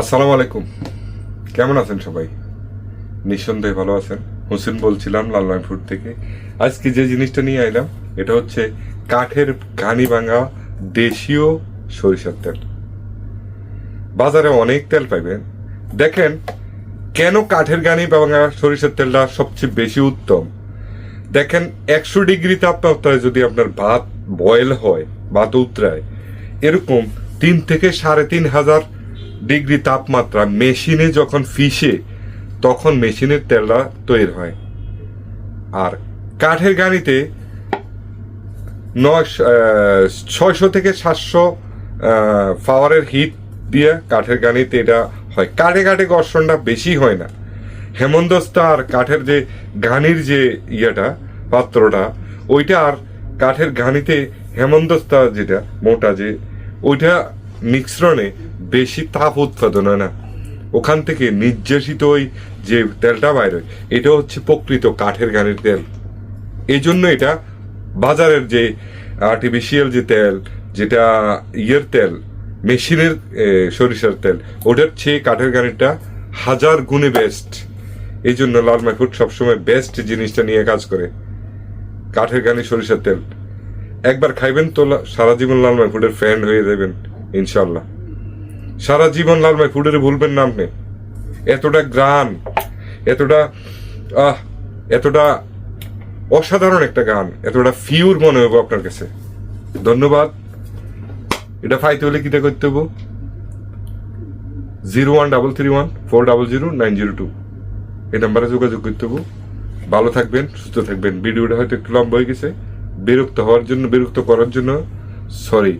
আসসালামু আলাইকুম। কেমন আছেন সবাই? নিঃসন্দেহে ভালো আছেন। হোসেন বলছিলাম লালমাইপুর থেকে। আজকে যে জিনিসটা নিয়ে আইলাম, এটা হচ্ছে কাঠের ঘানি ভাঙা দেশীয় সরিষার তেল। বাজারে অনেক তেল পাইবেন। দেখেন, কেন কাঠের গানি ভাঙা সরিষার তেলটা সবচেয়ে বেশি উত্তম? দেখেন, একশো ডিগ্রি তাপমাত্রায় যদি আপনার ভাত বয়েল হয়, ভাত উতরায়, এরকম তিন থেকে সাড়ে তিন হাজার ডিগ্রি তাপমাত্রা মেশিনে যখন ফিসে, তখন মেশিনের তেলটা তৈরি হয়। আর কাঠের গানিতে নয় ছয়শো থেকে সাতশো পাওয়ারের হিট দিয়ে কাঠের গানিতে এটা হয়। কাঠে কাঠে ঘর্ষণটা বেশি হয় না। হেমন্তস্তা আর কাঠের যে ঘানির যে ইয়েটা, পাত্রটা, ওইটা আর কাঠের ঘানিতে হেমন্তস্তা যেটা, মোটা যে, ওইটা মিশ্রণে বেশি তাপ উৎপাদন হয় না। ওখান থেকে নির্যাসিত ওই যে তেলটা বাইর এটা হচ্ছে প্রকৃত কাঠের ঘানির তেল। এই জন্য এটা বাজারের যে আর্টিফিশিয়াল যে তেল, যেটা ইয়ের তেল, মেশিনের সরিষার তেল, ওটার চেয়ে কাঠের গাড়িটা হাজার গুণে বেস্ট এই জন্য লাল মাইফুড সবসময় বেস্ট জিনিসটা নিয়ে কাজ করে, কাঠের গানি সরিষার তেল। একবার খাইবেন তো সারা জীবন লাল মাইফুডের ফ্যান হয়ে যাবেন ইনশাল্লাহ সারা জীবন লাল মাইফুডের ভুলবেন না আপনি। এতটা গ্রান এতটা, আহ, এতটা অসাধারণ একটা গান, এতটা ফিউর মনে হবে আপনার কাছে। ধন্যবাদ। এটা পাইতে হলে কিটা করতে হব zero one double three one four double zero nine zero two. এই নাম্বারে যোগাযোগ করতে হব ভালো থাকবেন, সুস্থ থাকবেন। ভিডিওটা হয়তো একটু লম্বা হয়ে গেছে। বিরক্ত হওয়ার জন্য, বিরক্ত করার জন্য সরি